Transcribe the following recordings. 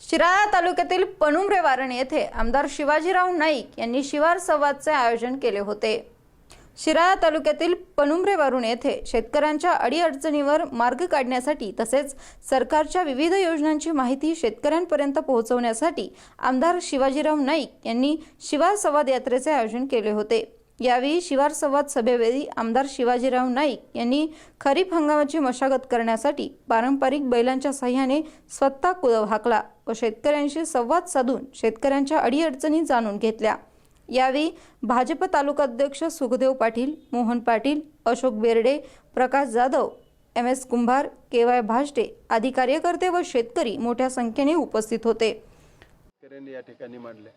शिराळा तालुक्यातील पनुमरे वारण येथे आमदार शिवाजीराव नाईक यांनी शिवार संवादचे आयोजन केले होते. शिराळा तालुक्यातील पनुमरे वारुण येथे शेतकऱ्यांच्या अडीअडचणीवर मार्ग काढण्यासाठी तसेच सरकारच्या विविध योजनांची माहिती शेतकऱ्यांपर्यंत पोहोचवण्यासाठी आमदार शिवाजीराव नाईक यांनी शिवार संवाद यात्रेचे आयोजन केले होते. यावेळी शिवार संवाद सभेवेळी आमदार शिवाजीराव नाईक यांनी खरीप हंगामाची मशागत करण्यासाठी पारंपरिक बैलांच्या सहाय्याने स्वतः कुदव हाकला व शेतकऱ्यांशी संवाद साधून शेतकऱ्यांच्या अडीअडचणी जाणून घेतल्या. यावेळी भाजप तालुकाध्यक्ष Sukhdev Patil Mohan Patil Ashok Berde Prakash Jadhav M S Kumbhar K Y Bhashte आदी कार्यकर्ते व शेतकरी मोठ्या संख्येने उपस्थित होते. या ठिकाणी मांडले.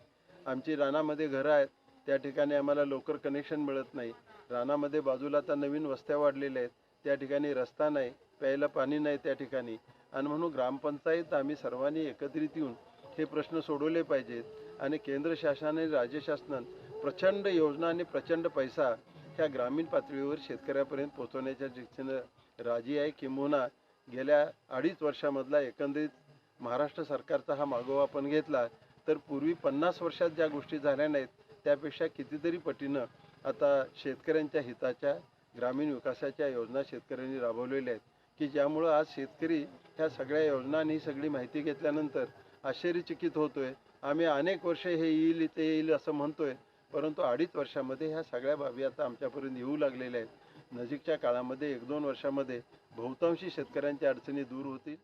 आमची रानामध्ये घरं आहेत. त्या ठिकाणी आम्हाला लवकर कनेक्शन मिळत नाही. रानामध्ये बाजूला आता नवीन वस्त्या वाढलेल्या आहेत. त्या ठिकाणी रस्ता नाही प्यायला पाणी नाही त्या ठिकाणी. आणि म्हणून ग्रामपंचायत आम्ही सर्वांनी एकत्रित येऊन हे प्रश्न सोडवले पाहिजेत. आणि केंद्र शासन आणि राज्य शासनान प्रचंड योजना आणि प्रचंड पैसा ह्या ग्रामीण पातळीवर शेतकऱ्यापर्यंत पोहोचवण्याच्या दृष्टीनं राजी आहे किंबहुना गेल्या अडीच वर्षामधला एकंदरीत महाराष्ट्र सरकारचा हा मागोवा आपण घेतला तर पूर्वी पन्नास वर्षात ज्या गोष्टी झाल्या नाहीत त्यापेक्षा कितीतरी पटीनं आता शेतकऱ्यांच्या हिताच्या ग्रामीण विकासाच्या योजना शेतकऱ्यांनी राबवलेल्या आहेत. की ज्यामुळं आज शेतकरी ह्या सगळ्या योजना आणि ही सगळी माहिती घेतल्यानंतर आश्चर्यचकित होतोय. आम्ही अनेक वर्षे हे येईल ते येईल असं म्हणतोय. परंतु अडीच वर्षामध्ये ह्या सगळ्या बाबी आता आमच्यापर्यंत येऊ लागलेल्या आहेत. नजीकच्या काळामध्ये एक दोन वर्षामध्ये बहुतांशी शेतकऱ्यांच्या अडचणी दूर होतील.